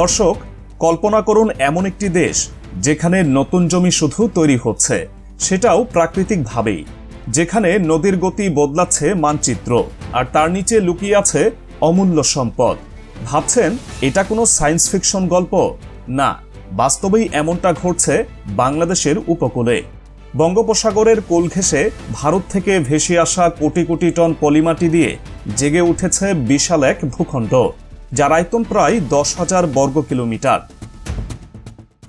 দর্শক, কল্পনা করুন এমন একটি দেশ যেখানে নতুন জমি শুধু তৈরি হচ্ছে, সেটাও প্রাকৃতিকভাবেই, যেখানে নদীর গতি বদলাচ্ছে মানচিত্র, আর তার নিচে লুকিয়ে আছে অমূল্য সম্পদ। ভাবছেন, এটা কোনো সায়েন্স ফিকশন গল্প? না, বাস্তবেই এমনটা ঘটছে বাংলাদেশের উপকূলে। বঙ্গোপসাগরের কোল ঘেঁষে ভারত থেকে ভেসে আসা কোটি কোটি টন পলিমাটি দিয়ে জেগে উঠেছে বিশাল এক ভূখণ্ড। যার আয়তন প্রায় দশ হাজার বর্গ কিলোমিটার।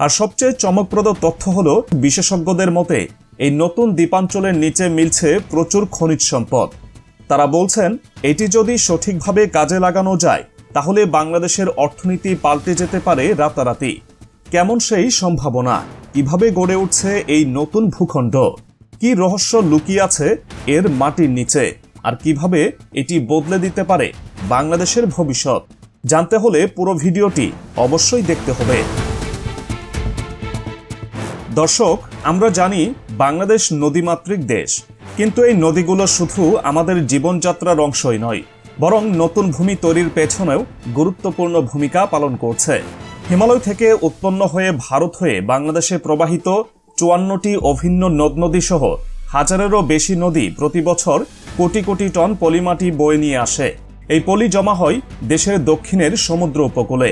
আর সবচেয়ে চমকপ্রদ তথ্য হল, বিশেষজ্ঞদের মতে, এই নতুন দ্বীপাঞ্চলের নিচে মিলছে প্রচুর খনিজ সম্পদ। তারা বলছেন, এটি যদি সঠিকভাবে কাজে লাগানো যায়, তাহলে বাংলাদেশের অর্থনীতি পাল্টে যেতে পারে রাতারাতি। কেমন সেই সম্ভাবনা? কীভাবে গড়ে উঠছে এই নতুন ভূখণ্ড? কি রহস্য লুকিয়ে আছে এর মাটির নিচে? আর কীভাবে এটি বদলে দিতে পারে বাংলাদেশের ভবিষ্যৎ? জানতে হলে পুরো ভিডিওটি অবশ্যই দেখতে হবে। দর্শক, আমরা জানি বাংলাদেশ নদীমাতৃক দেশ, কিন্তু এই নদীগুলো শুধু আমাদের জীবনযাত্রার অংশই নয়, বরং নতুন ভূমি তৈরির পেছনেও গুরুত্বপূর্ণ ভূমিকা পালন করছে। হিমালয় থেকে উৎপন্ন হয়ে ভারত হয়ে বাংলাদেশে প্রবাহিত চুয়ান্নটি অভিন্ন নদ নদী সহ হাজারেরও বেশি নদী প্রতি বছর কোটি কোটি টন পলিমাটি বয়ে নিয়ে আসে। এই পলি জমা হয় দেশের দক্ষিণের সমুদ্র উপকূলে।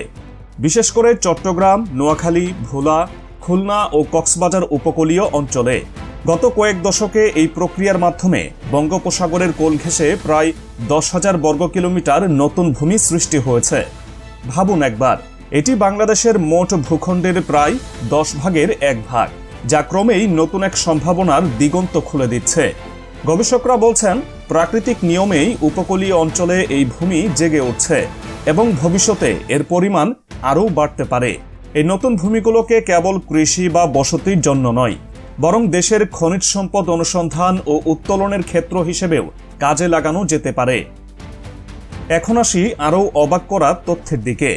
বিশেষ করে চট্টগ্রাম, নোয়াখালী, ভোলা, খুলনা ও কক্সবাজার উপকূলীয় অঞ্চলে। গত কয়েক দশকে এই প্রক্রিয়ার মাধ্যমে বঙ্গোপসাগরের কোল ঘেঁষে প্রায় দশ হাজার বর্গ কিলোমিটার নতুন ভূমি সৃষ্টি হয়েছে। ভাবুন একবার, এটি বাংলাদেশের মোট ভূখণ্ডের প্রায় দশ ভাগের এক ভাগ, যা ক্রমেই নতুন এক সম্ভাবনার দিগন্ত খুলে দিচ্ছে। গবেষকরা বলছেন প্রাকৃতিক নিয়মেই উপকূলীয় অঞ্চলে এই ভূমি জেগে উঠছে এবং ভবিষ্যতে এর পরিমাণ আরও বাড়তে পারে। এই নতুন ভূমিগুলোকে কেবল কৃষি বা বসতির জন্য নয়, বরং দেশের খনিজ সম্পদ অনুসন্ধান ও উত্তোলনের ক্ষেত্র হিসেবেও কাজে লাগানো যেতে পারে। এখন আসি আরও অবাক করা তথ্যের দিকে।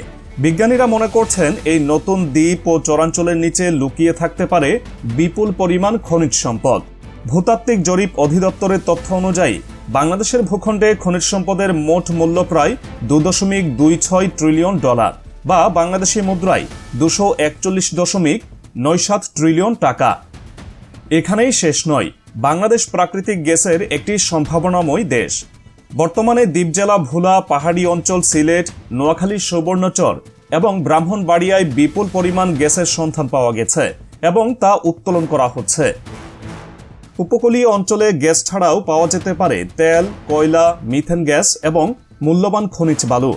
বিজ্ঞানীরা মনে করছেন এই নতুন দ্বীপ ও চরাঞ্চলের নিচে লুকিয়ে থাকতে পারে বিপুল পরিমাণ খনিজ সম্পদ। ভূতাত্ত্বিক জরিপ অধিদপ্তরের তথ্য অনুযায়ী বাংলাদেশের ভূখণ্ডে খনিজ সম্পদের মোট মূল্য প্রায় দু দশমিক দুই ছয় ট্রিলিয়ন ডলার বা বাংলাদেশি মুদ্রায় দুশো একচল্লিশ দশমিক নয় সাত ট্রিলিয়ন টাকা। এখানেই শেষ নয়, বাংলাদেশ প্রাকৃতিক গ্যাসের একটি সম্ভাবনাময় দেশ। বর্তমানে দ্বীপ জেলা ভোলা পাহাড়ি অঞ্চল সিলেট, নোয়াখালী সুবর্ণচর এবং ব্রাহ্মণবাড়িয়ায় বিপুল পরিমাণ গ্যাসের সন্ধান পাওয়া গেছে এবং তা উত্তোলন করা হচ্ছে। উপকূলীয় অঞ্চলে গ্যাস ছাড়াও পাওয়া যেতে পারে তেল, কয়লা, মিথেন গ্যাস এবং মূল্যবান খনিজ বালু।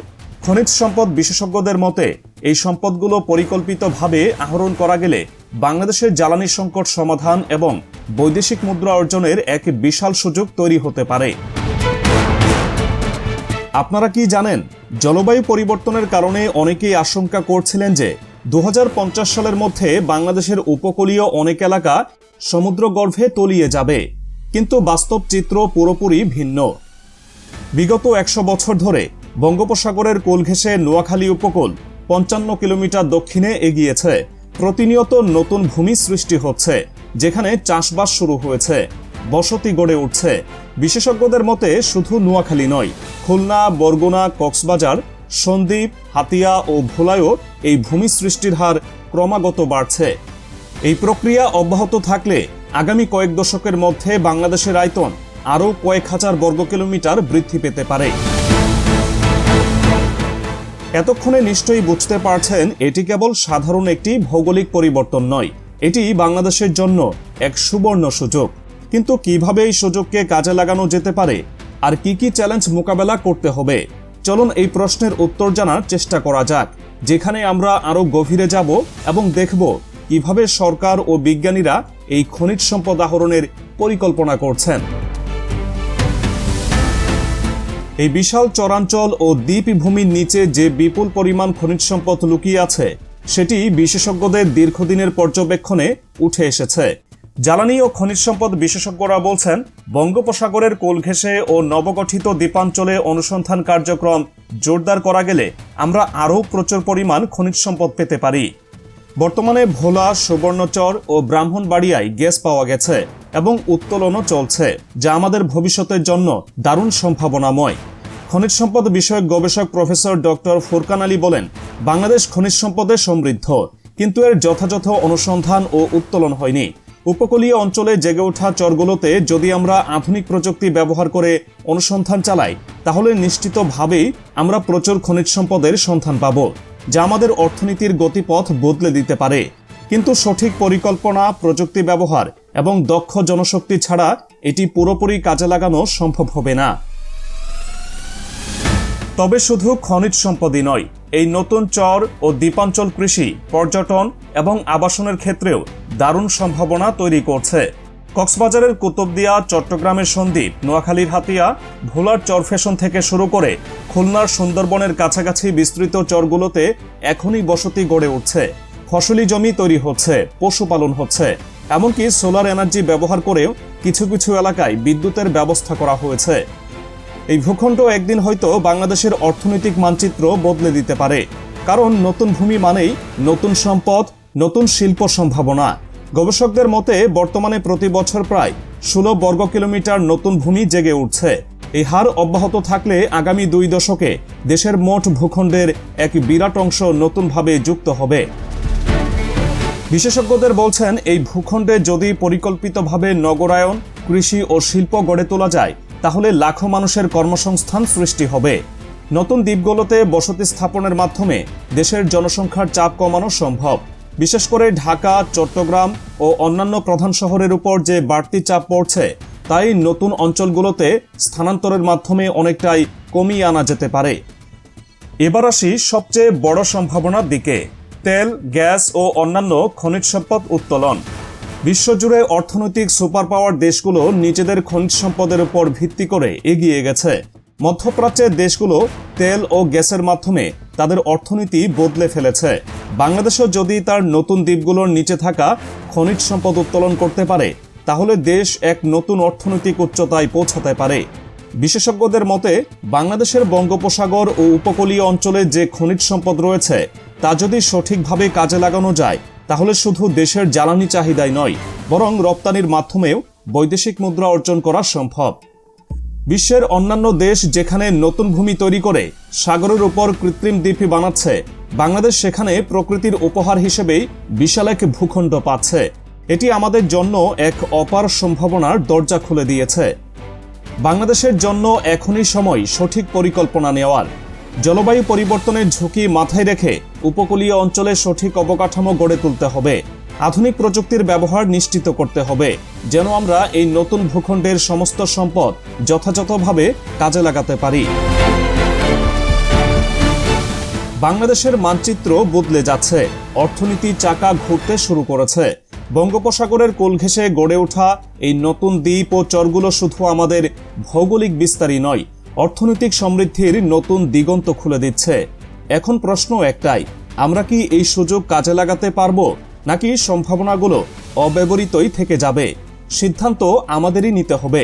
খনিজ সম্পদ বিশেষজ্ঞদের মতে, এই সম্পদগুলো পরিকল্পিতভাবে আহরণ করা গেলে বাংলাদেশের জ্বালানি সংকট সমাধান এবং বৈদেশিক মুদ্রা অর্জনের এক বিশাল সুযোগ তৈরি হতে পারে। আপনারা কি জানেন, জলবায়ু পরিবর্তনের কারণে অনেকেই আশঙ্কা করছিলেন যে দু হাজার পঞ্চাশ সালের মধ্যে বাংলাদেশের উপকূলীয় অনেক এলাকা সমুদ্রগর্ভে তলিয়ে যাবে, কিন্তু বাস্তব চিত্র পুরোপুরি ভিন্ন। বিগত একশো বছর ধরে বঙ্গোপসাগরের কোল ঘেঁষে নোয়াখালী উপকূল পঞ্চান্ন কিলোমিটার দক্ষিণে এগিয়েছে। প্রতিনিয়ত নতুন ভূমি সৃষ্টি হচ্ছে, যেখানে চাষবাস শুরু হয়েছে, বসতি গড়ে উঠছে। বিশেষজ্ঞদের মতে শুধু নোয়াখালী নয়, খুলনা, বরগুনা, কক্সবাজার, সন্দ্বীপ, হাতিয়া ও ভোলায়ও এই ভূমি সৃষ্টির হার ক্রমাগত বাড়ছে। এই প্রক্রিয়া অব্যাহত থাকলে আগামী কয়েক দশকের মধ্যে বাংলাদেশের আয়তন আরও কয়েক হাজার বর্গ কিলোমিটার বৃদ্ধি পেতে পারে। এতক্ষণে নিশ্চয়ই বুঝতে পারছেন, এটি কেবল সাধারণ একটি ভৌগোলিক পরিবর্তন নয়, এটি বাংলাদেশের জন্য এক সুবর্ণ সুযোগ। কিন্তু কীভাবে এই সুযোগকে কাজে লাগানো যেতে পারে, আর কি কি চ্যালেঞ্জ মোকাবেলা করতে হবে, চলুন এই প্রশ্নের উত্তর জানার চেষ্টা করা যাক, যেখানে আমরা আরও গভীরে যাব এবং দেখব কীভাবে সরকার ও বিজ্ঞানীরা এই খনিজ সম্পদ আহরণের পরিকল্পনা করছেন। এই বিশাল চরাঞ্চল ও দ্বীপ ভূমির নিচে যে বিপুল পরিমাণ খনিজ সম্পদ লুকিয়ে আছে, সেটি বিশেষজ্ঞদের দীর্ঘদিনের পর্যবেক্ষণে উঠে এসেছে। জ্বালানি ও খনিজ সম্পদ বিশেষজ্ঞরা বলছেন, বঙ্গোপসাগরের কোল ঘেঁষে ও নবগঠিত দ্বীপাঞ্চলে অনুসন্ধান কার্যক্রম জোরদার করা গেলে আমরা আরও প্রচুর পরিমাণ খনিজ সম্পদ পেতে পারি। বর্তমানে ভোলা, সুবর্ণচর ও ব্রাহ্মণবাড়িয়ায় গ্যাস পাওয়া গেছে এবং উত্তোলনও চলছে, যা আমাদের ভবিষ্যতের জন্য দারুণ সম্ভাবনাময়। খনিজ সম্পদ বিষয়ক গবেষক প্রফেসর ডক্টর ফুরকান আলী বলেন, বাংলাদেশ খনিজ সম্পদে সমৃদ্ধ, কিন্তু এর যথাযথ অনুসন্ধান ও উত্তোলন হয়নি। উপকূলীয় অঞ্চলে জেগে ওঠা চরগুলোতে যদি আমরা আধুনিক প্রযুক্তি ব্যবহার করে অনুসন্ধান চালাই, তাহলে নিশ্চিতভাবেই আমরা প্রচুর খনিজ সম্পদের সন্ধান পাব। যা আমাদের অর্থনীতির গতিপথ বদলে দিতে পারে। কিন্তু সঠিক পরিকল্পনা, প্রযুক্তি ব্যবহার এবং দক্ষ জনশক্তি ছাড়া এটি পুরোপুরি কাজে লাগানো সম্ভব হবে না। তবে শুধু খনিজ সম্পদই নয়, এই নতুন চর ও দ্বীপাঞ্চল কৃষি, পর্যটন এবং আবাসনের ক্ষেত্রেও দারুণ সম্ভাবনা তৈরি করছে। কক্সবাজারের কুতুবদিয়া, চট্টগ্রামের সন্দ্বীপ, নোয়াখালীর হাতিয়া, ভোলার চরফেশন থেকে শুরু করে খুলনার সুন্দরবনের কাছাকাছি বিস্তৃত চরগুলোতে এখনই বসতি গড়ে উঠছে। ফসলি জমি তৈরি হচ্ছে, পশুপালন হচ্ছে। এমনকি সোলার এনার্জি ব্যবহার করেও কিছু কিছু এলাকায় বিদ্যুতের ব্যবস্থা করা হয়েছে। এই ভূখণ্ড একদিন হয়তো বাংলাদেশের অর্থনৈতিক মানচিত্র বদলে দিতে পারে। কারণ নতুন ভূমি মানেই নতুন সম্পদ, নতুন শিল্প সম্ভাবনা। গবেষকদের মতে, বর্তমানে প্রতি বছর প্রায় ষোলো বর্গ কিলোমিটার নতুন ভূমি জেগে উঠছে। এই হার অব্যাহত থাকলে আগামী দুই দশকে দেশের মোট ভূখণ্ডের এক বিরাট অংশ নতুনভাবে যুক্ত হবে। বিশেষজ্ঞদের বলছেন, এই ভূখণ্ডে যদি পরিকল্পিতভাবে নগরায়ন, কৃষি ও শিল্প গড়ে তোলা যায়, তাহলে লাখো মানুষের কর্মসংস্থান সৃষ্টি হবে। নতুন দ্বীপগুলোতে বসতি স্থাপনের মাধ্যমে দেশের জনসংখ্যার চাপ কমানো সম্ভব। বিশেষ করে ঢাকা, চট্টগ্রাম ও অন্যান্য প্রধান শহরের উপর যে বাড়তি চাপ পড়ছে, তাই নতুন অঞ্চলগুলোতে স্থানান্তরের মাধ্যমে অনেকটাই কমিয়ে আনা যেতে পারে। এবার আসি সবচেয়ে বড় সম্ভাবনার দিকে, তেল, গ্যাস ও অন্যান্য খনিজ সম্পদ উত্তোলন। বিশ্বজুড়ে অর্থনৈতিক সুপার পাওয়ার দেশগুলো নিজেদের খনিজ সম্পদের উপর ভিত্তি করে এগিয়ে গেছে। মধ্যপ্রাচ্যের দেশগুলো তেল ও গ্যাসের মাধ্যমে তাদের অর্থনীতি বদলে ফেলেছে। বাংলাদেশও যদি তার নতুন দ্বীপগুলোর নিচে থাকা খনিজ সম্পদ উত্তোলন করতে পারে, তাহলে দেশ এক নতুন অর্থনৈতিক উচ্চতায় পৌঁছাতে পারে। বিশেষজ্ঞদের মতে, বাংলাদেশের বঙ্গোপসাগর ও উপকূলীয় অঞ্চলে যে খনিজ সম্পদ রয়েছে, তা যদি সঠিকভাবে কাজে লাগানো যায়, তাহলে শুধু দেশের জ্বালানি চাহিদাই নয়, বরং রপ্তানির মাধ্যমেও বৈদেশিক মুদ্রা অর্জন করা সম্ভব। বিশ্বের অন্যান্য দেশ যেখানে নতুন ভূমি তৈরি করে সাগরের উপর কৃত্রিম দ্বীপই বানাচ্ছে, বাংলাদেশ সেখানে প্রকৃতির উপহার হিসেবেই বিশাল এক ভূখণ্ড পাচ্ছে। এটি আমাদের জন্য এক অপার সম্ভাবনার দরজা খুলে দিয়েছে। বাংলাদেশের জন্য এখনই সময় সঠিক পরিকল্পনা নেওয়ার। জলবায়ু পরিবর্তনের ঝুঁকি মাথায় রেখে উপকূলীয় অঞ্চলে সঠিক অবকাঠামো গড়ে তুলতে হবে। আধুনিক প্রযুক্তির ব্যবহার নিশ্চিত করতে হবে। যেন আমরা এই নতুন ভূখণ্ডের সমস্ত সম্পদ যথাযথভাবে কাজে লাগাতে পারি। বাংলাদেশের মানচিত্র বদলে যাচ্ছে। অর্থনীতি চাকা ঘুরতে শুরু করেছে। বঙ্গোপসাগরের কোল ঘেঁষে গড়ে ওঠা এই নতুন দ্বীপ ও চরগুলো শুধু আমাদের ভৌগোলিক বিস্তারই নয়, অর্থনৈতিক সমৃদ্ধির নতুন দিগন্ত খুলে দিচ্ছে। এখন প্রশ্ন একটাই, আমরা কি এই সুযোগ কাজে লাগাতে পারব? নাকি সম্ভাবনাগুলো অব্যবহৃতই থেকে যাবে? সিদ্ধান্ত আমাদেরই নিতে হবে।